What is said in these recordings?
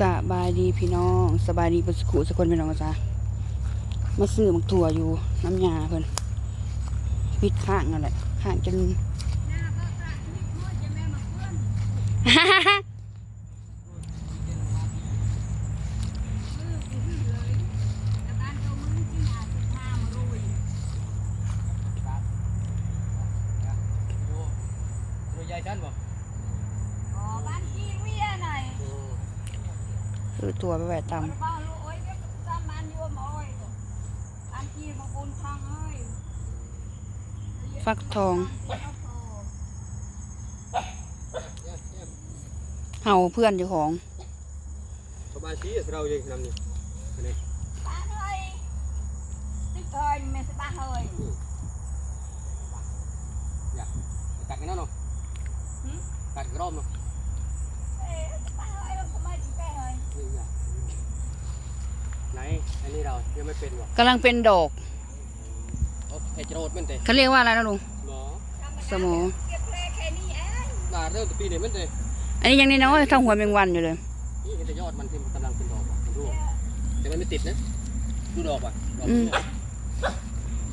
สบายดีพี่น้องสบายดีป็นสุขุสกลพี่น้องจ้ามาซื้อมักถั่วอยู่น้ำยาเพิ่นปิดข้างนั่นแหละข้างจนใหญ่ชั้นบ่ อถั่วไปแหวะตำฟักทอง เห่าเพื่อนเจ้าของสบายชีเราเองนำนี่นี่อยากกัดกันเนาะกัดกระรอบเนาะ ไหนอันนี้เรายังไม่เป็นบ่กำลังเป็นดอกโอ้ไอ้โจรมันเตะเขาเรียกว่าอะไรนะลุงบ่สมอบาเริ่มปีนี้มันเตะอันนี้ยังน้อยๆเท่าหัวแมงวันอยู่เลยนี่เห็นแต่ยอดมันที่กำลังเป็นดอกว่ะดูแต่มันไม่ติดนะดูดอกว่ะดอก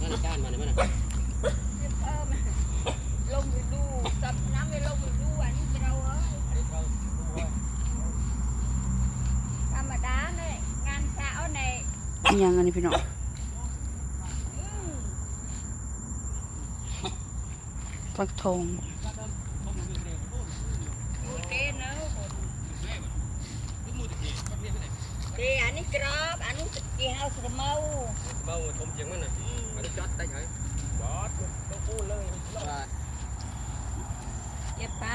นั่นก้านมันนี่มันน่ะลงไปดูจับน้ำไปลงไปดูอันนี้เราเอ้ย อันนี้เราดูว่า ธรรมดาเนี่ยงานเช้าเนี่ย อัน ยังอันนี้พี่น้องอืมฟักทองดูเต้นเนอะเดี๋ยวอันนี้กรอบอันนี้สกีเฮาสเมาเมาชมเสียงมันน่ะมันจะจอดได้ไหมจอดต้องพูดเลยว่าเก็บไป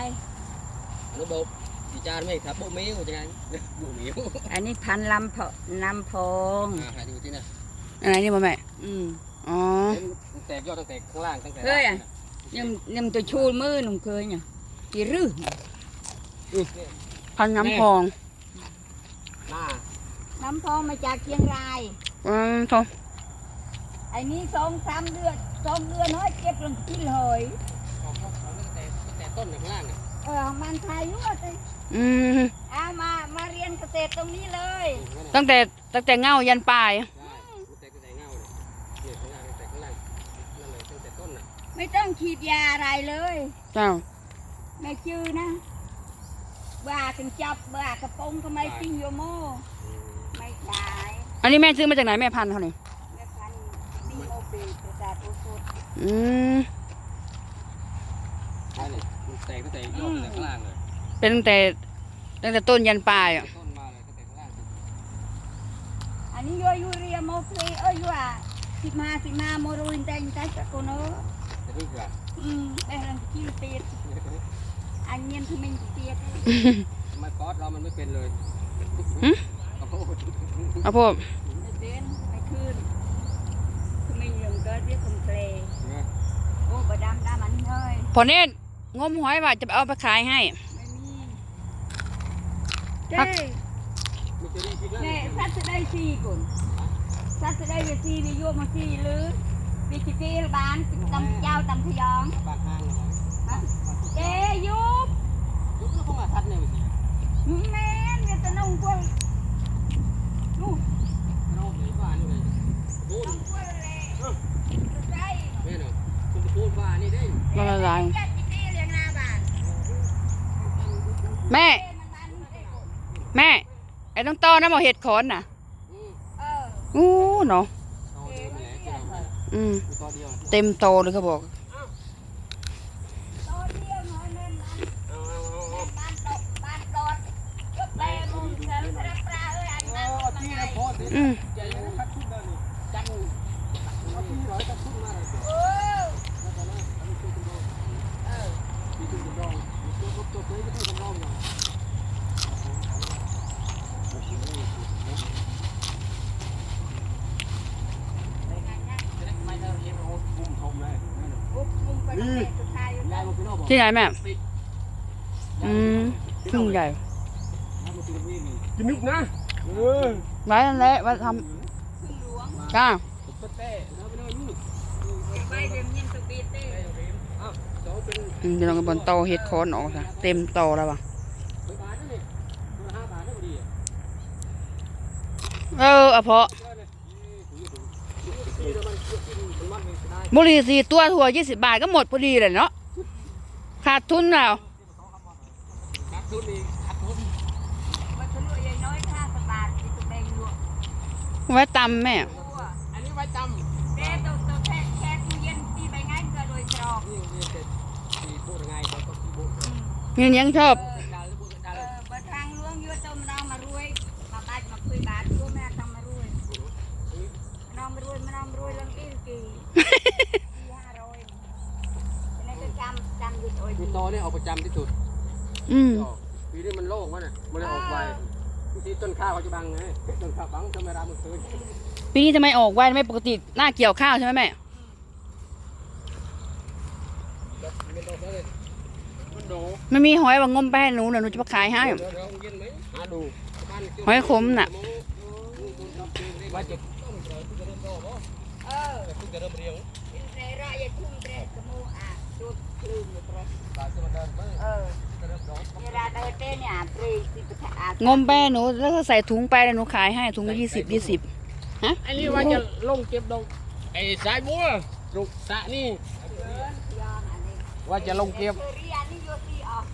อนุบบดี จานไม่ครับบุมิวจังไงบุมิวอันนี้พันลำพอลำพองอ่าหาดูที่น่ะอะไรนี่บ่แม่อืมอ๋อตั้งแต่ยอดตั้งแต่ข้างล่างตั้งแต่เคยอะยังยังตัวชูมือหนุ่มเคยเนี่ยกี่รื้อพันน้ำพองหน้าน้ำพองมาจากเชียงรายอืมทองไอ้นี้สองสามเดือนสองเดือนเฮ้ยเก็บลงกินเลยออกตั้งแต่ตั้งแต่ต้นข้างล่างน่ะ เออมันทายยั่วเลยอืมเอามามาเรียนเกษตรตรงนี้เลยตั้งแต่ตั้งแต่เงายันปลายได้ตั้งแต่ตั้งแต่เงาเนี่ยเนี่ยข้างล่างตั้งแต่ข้างล่างนั่นเลยตั้งแต่ต้นน่ะไม่ต้องฉีดยาอะไรเลยเจ้า แม่ชื่อนะบ้ากันจับบ้ากระโปรงทำไมติ้งโยโมไม่ได้อันนี้แม่ซื้อมาจากไหนแม่พันธุ์เขานี่แม่พันดีโอปีประสาทโอโซ อืม ใช่เลยมันแตกตั้งแต่ยอดตั้งแต่ข้างล่างเลยเป็นตั้งแต่ตั้งแต่ต้นยันปลายอะ ต้นมาเลยตั้งแต่ข้างล่างอันนี้ยัวยูเรียโมเพลเอ้ยยัวสิมาสิมาโมรุนแตงใจสกุลเนอะแต่นี่คืออืมแต่เรื่องคิเตียดอันเงียทำไมเตียดทำไมคอสเรามันไม่เป็นเลยอ้โหเอาพวกไม่เป็นไม่คืนทำไมเรื่องกิดเรียกคมเพลโอ้บดำดำอันนี้เลยพอเน้น งมหอยว่าจะเอาไปขายให้ไม่มีพัเจ้กมีจะได้คิดแล้วแม่สัตว์จะได้สี่คนสัตว์จะได้ไปสี่นี่โยมมาสี่หรือปีกิตีบ้านตำเจ้าตำพยองบางห้างหน่อยเจยุบยุบแล้วก็มาทัดเนี่ยสิแม่นเนี่ยจะนุ่งกวนนุ่ง เราเหนื่อยบ้านนี่เลยพูด นุ่งกวนเลยใช่ แม่เนาะคุณพูดว่านี่ได้ ละละลาย ญาติพี่เลี้ยงหน้าบ้าน แม่เอ้ยมันบ้านมันได้คนแม่ ไอ้ต้องต้อน้ำเอาเห็ดขอนน่ะอืมเอออู้เนาะเอาเดียวนี่แหละที่เราอืมตัวเดียวเต็มโตเลยเขาบอก ทมเลยอุ๊บมุมไปทางไหนสุดท้ายอยู่ยาแล้ยวมันเป็นรอบบอกที่ไหนแม่ติดอืมพึ่งใหญ่กินนึกนะเออไว้นั่นแหละไว้ทขึ้นหลวงำจ้า องเป็นอืมเดี๋ยวเราก็บนโตเห็ดขอนออกซะเต็มโตแล้วว่ะบาทนี่ตัวห้าบาทได้พอดีเอออะเพาะบุหรี่สี่ตัวถั่วยี่สิบบาทก็หมดพอดีเลยเนาะขาดทุนแล้วขาดทุนอี นี่ยังชอบเออดาวหรือพูดดาวเออเปิดทางล้วงยืดตัวมันเอามารวยมาบ้านมาคุยบาทตัวแม่ทำมารวยมันเอามารวยมันเอามารวยเรื่องอีกี่สี่ห้าร้อยในก็จำจำหยุดโอ้ยมีโตเนี่ยเอาประจำที่สุดอืมปีนี้มันโล่งวะเนี่ยมันเลยออกไปบางทีต้นข้าวเขาจะบังไงต้นข้าวบังทำไมรามันคืนปีนี้ทำไมออกไวไม่ปกติหน้าเกี่ยวข้าวใช่ไหมแม่มันโดนเลยมันโดน ไม่มีหอยว่างมไปให้หนูเดี๋ยวหนูจะมาขายให้เดี๋ยวเดี๋ยวเย็นไหมหาดูหอยขมน่ะว่าจะต้มเดี๋ยวจะเริ่มโตบ่เออเพิ่งจะเริ่มเรียงเป็นไรรอยทุ่มเตะกระมูอะจุดคลื่นอยู่ตรงตาจะมาเดินไปเออจะเริ่มโตเวลาเดินเต้นเนี่ยปรีสิบอางมไปให้หนูแล้วก็ใส่ถุงไปแล้วหนูขายให้ถุงละยี่สิบยี่สิบอันนี้ว่าจะลงเก็บดอกไอ้สายบัวลูกสะนี่เดินยอนอันนี้ ว่าจะลงเก็บเรียนนี่โยซีออก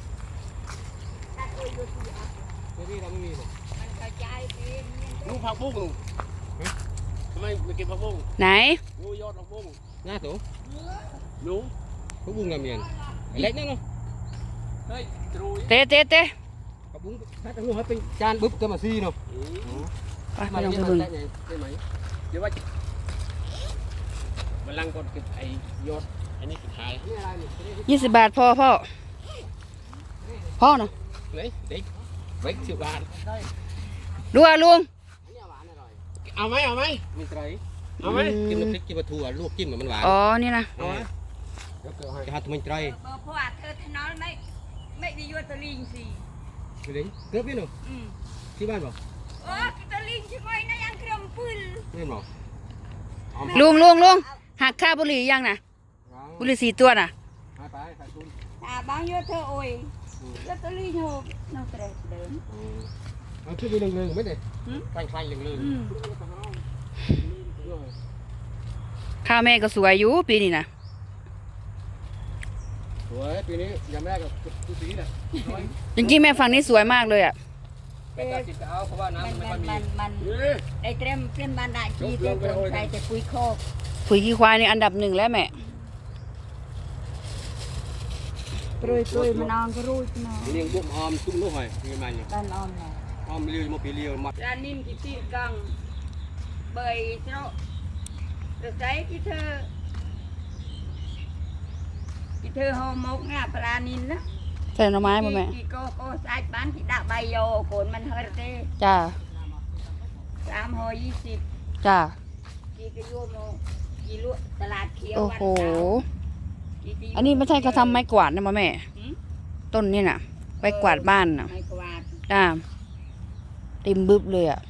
ตัดโอยโยซีออกที่นี่เราไม่มีหรอกมันกระจายเป็นลูกผักบุ้งลูกทำไมไม่กินผักบุ้งไหนงูยอดผักบุ้งน่าถูลูกผักบุ้งงามเมียนเล็กนั่นเนาะเฮ้ยตรูเตะเตะเตะผักบุ้งถ้าจะงูให้เป็นจานบึ๊บก็มาซีเนาะไปไปมาลองเรียไปนเบิ่งได้ไงได้ไหมเดี๋ยวว่าบัลลังก์ก่อนเก็บไอ้ยอด อันนี้สุดท้ายนี่อะไรนี่ยี่สิบบาทพอพ่อพ่อนะไหนเด็กเด็กสิบบาทดูอะลุงเอาไหมเอาไหมมีไตรเอาไหมอืมกินน้ำพริกกินปลาทูอะลวกจิ้มมันหวานอ๋อนี่นะเอาไหมจะหาตัวมันไตรเบอร์พวกเธอทนอลไม่ไม่ได้ยัวตะลิงสิไปดิเกือบนี่หนูอืมที่บ้านบอกโอ้กิตะลิงใช่ไหมนะยังเครื่องปืนนี่บอกลุงลุงลุงหักค่าบุหรี่ยังนะ บุหรี่สี่ตัวน่ะไปไปไปคุณอ่าบางยัวเธอโอ้ยยัวตะลิงโหน้องเตรเดินเอาขึ้นไปเรื่องๆไม่ได้หืมคลายๆเรื่องอืมๆข้าวแม่ก็สวยอยู่ปีนี้นะสวยปีนี้ยังไม่ได้กับทุกปีแหละจริงๆแม่ฝั่งนี้สวยมากเลยอะไม่กล้าจิตเอาเพราะว่ามันน้ำไม่มัค่อนยมีมันมันเอ้ยไอ้เตรียมเตรียมบานดาจีเตรียมใส่แต่ปุยโคกผุยขี้ควายในอันดับหนึ่งแล้วแม่ ปรุยปรุยมันนอนก็รู้จังเนาะเลี้ยงบุ้มออมตุ้มลูกหอยมีมันเนี่ยด้านออนแหละออมเลี้ยงมาปีเลี้ยงมาร้านนิ่มที่ตีกังเบยเนาะแต่ใจที่เธอที่เธอหอมกงาปลานินนะใส่หน่อไม้มาแม่ที่โกโก้สายบ้านที่ดักใบโยโดเขียวโอ้วันโหเสาร์กี่กิโลอันนี้ไม่ใช่กระทำไม้กวาดนะมาแม่ หืมต้นนี่น่ะไปกวาดบ้านน่ะไม่กวาดจ้าเต็มบึบเลยอะ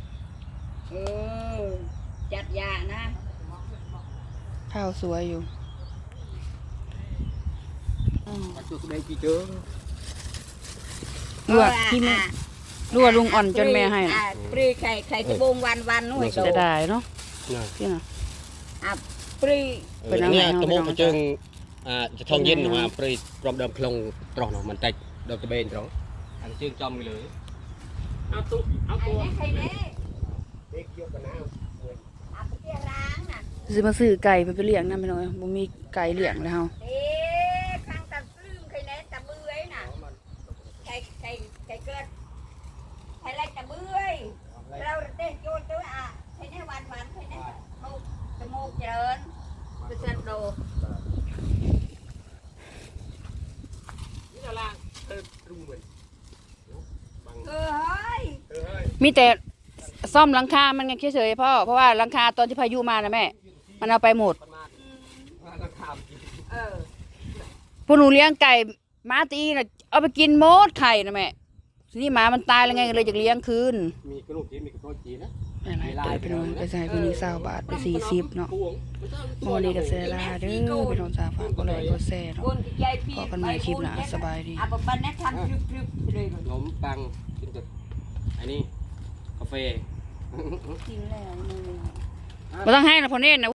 เออจัดยานะข้าวสวยอยู่อืมปัจจุบันปีเจอดูอะที่แม่ดูอะลุงอ่อนจนแม่ให้น่ะ อะปรีไข่ไข่จะบงวันวันๆนู่นเออโดจะได้เนาะน่ะที่น่ะ อะปรีเป็นอะไรเนี่ยเอาตะโมไปกลองกระเจิงอ่าจะทองเย็นเป็นไงมาปรีปรอมเดิมคลองตรองเนาะมันแตกดอกตะเบนตรองอันเจิงจอมไปเลยเอาตุ๊เอาไข่ตัวเน่ไข่เน่เด็กเกี่ยวกันน้อะไปเที่ยวร้างน่ะซื้อมาซื้อไก่ไปไปเลี้ยงนะพี่น้อยบ่มีไก่เลี้ยงแล้วเฮา เอ๊ะข้างตะปลื้มไข่เน่ตะเบื้อยน่ะไข่ไข่ไข่เกิดไข่ไรตะเบื้อยเราเต้นโยนตัวอะไข่เน่วันวันไข่เน่โมกจมูกเจริญเปอร์เซ็นต์โดำนี่ละเธอรู้เหมือนบัง เออเฮ้ย เธอเฮ้ย มีแต่ซ่อมหลังคา มันไงเฉยๆพ่อ เพราะว่าหลังคาตอนที่พายุมานะแม่ มันเอาไปหมดประมาณว่าราคากินเออพวกหนูเลี้ยงไก่หมาตีน่ะเอาไปกินหมดไข่นะแม่ ทีนี้หมามันตายแล้วไงเลยอยากเลี้ยงคืน มีกระลูกจีนมีกระโปรงจีนนะอะไรเตยไปน้อยไปใส่ไปนี่เศร้าบาทไปสี่สิบเนาะโมนี่กับเซราเด้อพี่น้องจ้าฝากก็เลยก็แซ่เนาะคนที่ใจพี่พอกันใหม่คลิปหน้าสบายดีอะปันนี้ทำพรึบๆเลยขนมปังกินกับอันนี้กาแฟ กินแล้วเลยบ่ต้องให้นะพ่อเน่นนะ